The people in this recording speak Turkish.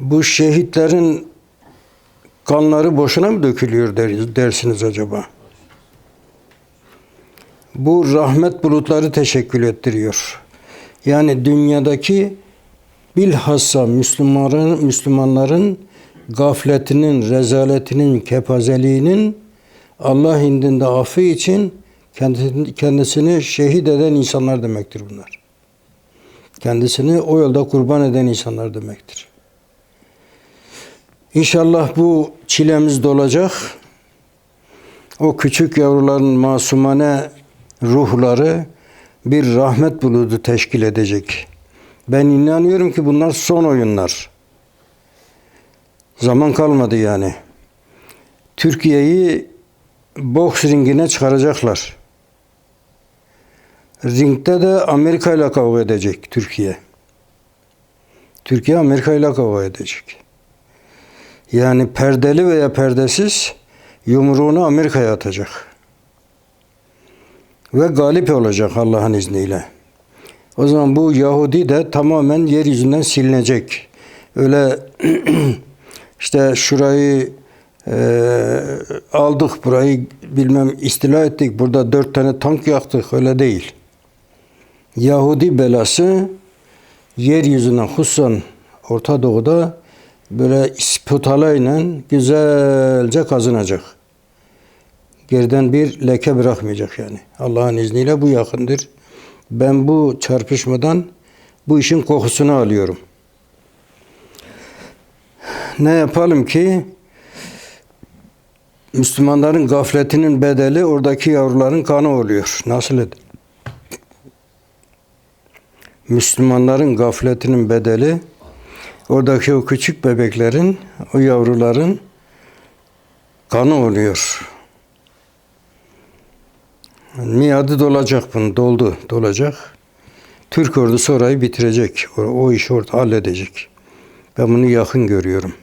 Bu şehitlerin kanları boşuna mı dökülüyor der- dersiniz acaba? Bu rahmet bulutları teşekkül ettiriyor. Yani dünyadaki bilhassa Müslümanların, Müslümanların gafletinin, rezaletinin, kepazeliğinin Allah indinde affı için kendisini şehit eden insanlar demektir bunlar. Kendisini o yolda kurban eden insanlar demektir. İnşallah bu çilemiz dolacak. O küçük yavruların masumane ruhları bir rahmet buludu teşkil edecek. Ben inanıyorum ki bunlar son oyunlar. Zaman kalmadı yani. Türkiye'yi boks ringine çıkaracaklar. Ringde de Amerika ile kavga edecek Türkiye. Türkiye Amerika ile kavga edecek. Yani perdeli veya perdesiz yumruğunu Amerika'ya atacak. Ve galip olacak Allah'ın izniyle. O zaman bu Yahudi de tamamen yeryüzünden silinecek. Öyle işte şurayı e, aldık, burayı bilmem istila ettik, burada dört tane tank yaktık, öyle değil. Yahudi belası yeryüzünden hususan Orta Doğu'da böyle isputalayla güzelce kazınacak. Geriden bir leke bırakmayacak yani. Allah'ın izniyle bu yakındır. Ben bu çarpışmadan bu işin kokusunu alıyorum. Ne yapalım ki Müslümanların gafletinin bedeli oradaki yavruların kanı oluyor. Nasıl ed- Müslümanların gafletinin bedeli oradaki o küçük bebeklerin, o yavruların kanı oluyor. Miadı dolacak bunun, doldu, dolacak. Türk ordusu orayı bitirecek, o, o işi orada halledecek. Ben bunu yakın görüyorum.